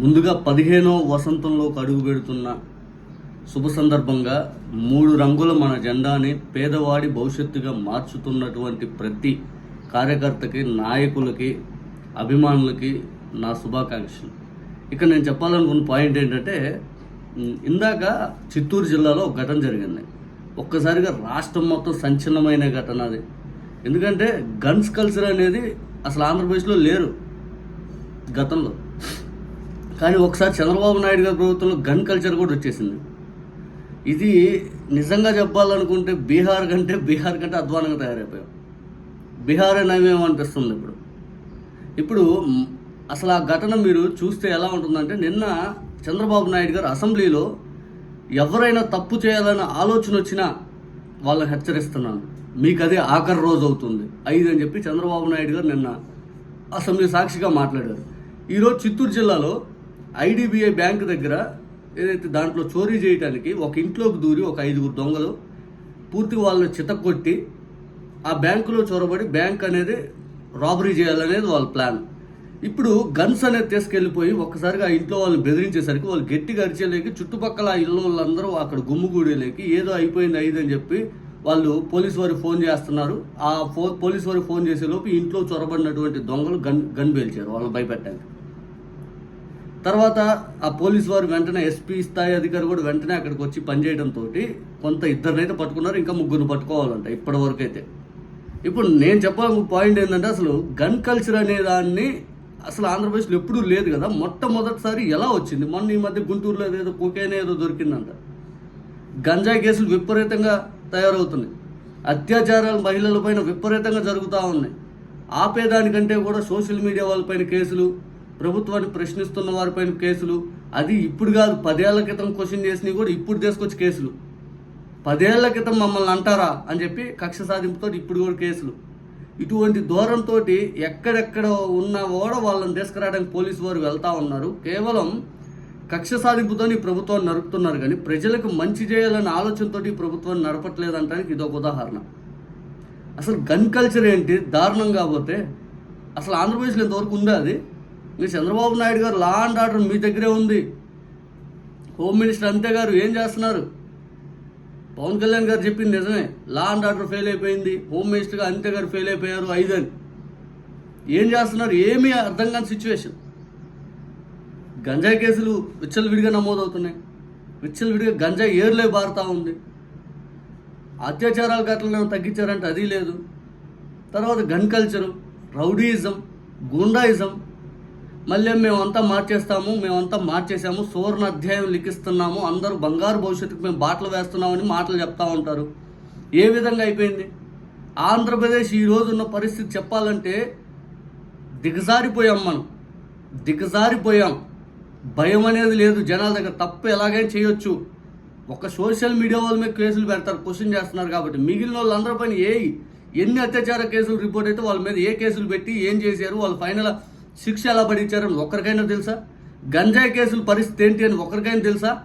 ముందుగా పదిహేనో వసంతంలోకి అడుగు పెడుతున్న శుభ సందర్భంగా మూడు రంగుల మన జెండాని పేదవాడి భవిష్యత్తుగా మార్చుతున్నటువంటి ప్రతి కార్యకర్తకి నాయకులకి అభిమానులకి నా శుభాకాంక్షలు. ఇక నేను చెప్పాలనుకున్న పాయింట్ ఏంటంటే ఇందాక చిత్తూరు జిల్లాలో ఒక ఘటన జరిగింది. ఒక్కసారిగా రాష్ట్రం మొత్తం సంచలనమైన ఘటన అది. ఎందుకంటే గన్స్ కల్చర్ అనేది అసలు ఆంధ్రప్రదేశ్లో లేరు గతంలో. కానీ ఒకసారి చంద్రబాబు నాయుడు గారి ప్రభుత్వంలో గన్ కల్చర్ కూడా వచ్చేసింది. ఇది నిజంగా చెప్పాలనుకుంటే బీహార్ కంటే బీహార్ కంటే అధ్వానంగా తయారైపోయాం. బీహార్ నయమేమనిపిస్తుంది ఇప్పుడు. ఇప్పుడు అసలు ఆ ఘటన మీరు చూస్తే ఎలా ఉంటుందంటే నిన్న చంద్రబాబు నాయుడు గారు అసెంబ్లీలో ఎవరైనా తప్పు చేయాలన్న ఆలోచన వచ్చినా వాళ్ళని హెచ్చరిస్తున్నాను. మీకు అదే ఆఖరి రోజు అవుతుంది. ఐదు అని చెప్పి చంద్రబాబు నాయుడు గారు నిన్న అసెంబ్లీ సాక్షిగా మాట్లాడారు. ఈరోజు చిత్తూరు జిల్లాలో ఐడిబిఐ బ్యాంక్ దగ్గర ఏదైతే దాంట్లో చోరీ చేయడానికి ఒక ఇంట్లోకి దూరి ఒక ఐదుగురు దొంగలు పూర్తిగా వాళ్ళని చితక్కొట్టి ఆ బ్యాంకులో చొరబడి బ్యాంక్ అనేది రాబరీ చేయాలనేది వాళ్ళ ప్లాన్. ఇప్పుడు గన్స్ అనేది తీసుకెళ్ళిపోయి ఒక్కసారిగా ఆ ఇంట్లో వాళ్ళని బెదిరించేసరికి వాళ్ళు గట్టిగా అరిచేలేక చుట్టుపక్కల ఆ ఇల్లు వాళ్ళందరూ అక్కడ గుమ్ముగూడేలేకి ఏదో అయిపోయింది అయిదని చెప్పి వాళ్ళు పోలీస్ వారికి ఫోన్ చేస్తున్నారు. ఆ ఫో పోలీస్ వారికి ఫోన్ చేసే లోపు ఇంట్లో చొరబడినటువంటి దొంగలు గన్ గన్ పేల్చారు వాళ్ళని భయపెట్టడానికి. తర్వాత ఆ పోలీస్ వారు వెంటనే ఎస్పీ స్థాయి అధికారి కూడా వెంటనే అక్కడికి వచ్చి పనిచేయడంతో కొంత ఇద్దరినైతే పట్టుకున్నారు ఇంకా ముగ్గురు పట్టుకోవాలంట ఇప్పటి వరకు అయితే ఇప్పుడు నేను చెప్పాలనుకున్న పాయింట్ ఏంటంటే అసలు గన్ కల్చర్ అనే దాన్ని అసలు ఆంధ్రప్రదేశ్లో ఎప్పుడూ లేదు కదా. మొట్టమొదటిసారి ఎలా వచ్చింది? మొన్న ఈ మధ్య గుంటూరులో ఏదో కోకేనే ఏదో దొరికిందంట. గంజాయి కేసులు విపరీతంగా తయారవుతున్నాయి. అత్యాచారాలు మహిళలపైన విపరీతంగా జరుగుతూ ఉన్నాయి. ఆపేదానికంటే కూడా సోషల్ మీడియా వాళ్ళపైన కేసులు ప్రభుత్వాన్ని ప్రశ్నిస్తున్న వారిపైన కేసులు అది ఇప్పుడు కాదు పదేళ్ళ క్రితం క్వశ్చన్ చేసినవి కూడా ఇప్పుడు తీసుకొచ్చి కేసులు. పదేళ్ళ క్రితం మమ్మల్ని అంటారా అని చెప్పి కక్ష సాధింపుతో ఇప్పుడు కూడా కేసులు. ఇటువంటి దూరంతో ఎక్కడెక్కడ ఉన్న కూడా వాళ్ళని తీసుకురావడానికి పోలీసు వారు వెళ్తా ఉన్నారు. కేవలం కక్ష సాధింపుతో ఈ ప్రభుత్వాన్ని నడుపుతున్నారు కానీ ప్రజలకు మంచి చేయాలనే ఆలోచనతో ఈ ప్రభుత్వాన్ని నడపట్లేదంటానికి ఇదొక ఉదాహరణ. అసలు గన్ కల్చర్ ఏంటి? దారుణం కాకపోతే అసలు ఆంధ్రప్రదేశ్లో ఎంతవరకు ఉందా అది? మీరు చంద్రబాబు నాయుడు గారు లా అండ్ ఆర్డర్ మీ దగ్గరే ఉంది. హోమ్ మినిస్టర్ అంతే గారు ఏం చేస్తున్నారు? పవన్ కళ్యాణ్ గారు చెప్పింది నిజమే. లా అండ్ ఆర్డర్ ఫెయిల్ అయిపోయింది. హోమ్ మినిస్టర్గా అంతే గారు ఫెయిల్ అయిపోయారు ఐదు అని. ఏం చేస్తున్నారు? ఏమీ అర్థం కాని సిచ్యువేషన్. గంజాయి కేసులు విచ్చలవిడిగా నమోదవుతున్నాయి. విచ్చలవిడిగా గంజాయి ఏర్లే బారుతా ఉంది. అత్యాచారాల ఘటనలు తగ్గించారంటే అది లేదు. తర్వాత గన్ కల్చరు రౌడీయిజం గుండాయిజం మళ్ళీ మేమంతా మార్చేస్తాము మేమంతా మార్చేసాము సువర్ణ అధ్యాయం లిఖిస్తున్నాము అందరూ బంగారు భవిష్యత్తుకు మేము బాటలు వేస్తున్నామని మాటలు చెప్తా ఉంటారు. ఏ విధంగా అయిపోయింది? ఆంధ్రప్రదేశ్ ఈరోజు ఉన్న పరిస్థితి చెప్పాలంటే దిగజారిపోయాం మనం. దిగజారిపోయాం. భయం అనేది లేదు. జనాల దగ్గర తప్పు ఎలాగైనా చేయొచ్చు. ఒక సోషల్ మీడియా వాళ్ళ మీద కేసులు పెడతారు క్వశ్చన్ చేస్తున్నారు కాబట్టి. మిగిలిన వాళ్ళందరి పైన ఏ ఎన్ని అత్యాచార కేసులు రిపోర్ట్ అయితే వాళ్ళ మీద ఏ కేసులు పెట్టి ఏం చేశారు వాళ్ళు ఫైనల్ శిక్ష ఎలా పడిచ్చారని ఒక్కరికైనా తెలుసా? గంజాయి కేసుల పరిస్థితి ఏంటి అని ఒక్కరికైనా తెలుసా?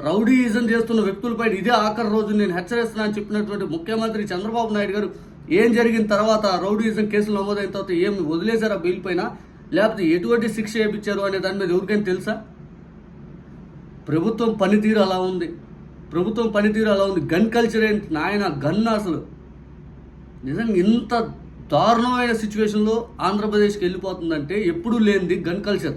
రౌడీయిజం చేస్తున్న వ్యక్తులపై ఇదే ఆఖరి రోజు నేను హెచ్చరిస్తున్నా అని చెప్పినటువంటి ముఖ్యమంత్రి చంద్రబాబు నాయుడు గారు ఏం జరిగిన తర్వాత రౌడీయిజం కేసులు నమోదైన తర్వాత ఏం వదిలేశారా బిల్ పైన? లేకపోతే ఎటువంటి శిక్ష వేయించారు అనే దాని మీద ఎవరికైనా తెలుసా? ప్రభుత్వం పనితీరు అలా ఉంది. ప్రభుత్వం పనితీరు అలా ఉంది. గన్ కల్చర్ ఏంటి? నాయన గన్ అసలు. నిజంగా ఇంత దారుణమైన సిచ్యువేషన్లో ఆంధ్రప్రదేశ్కి వెళ్ళిపోతుందంటే ఎప్పుడూ లేనిది గన్ కల్చర్.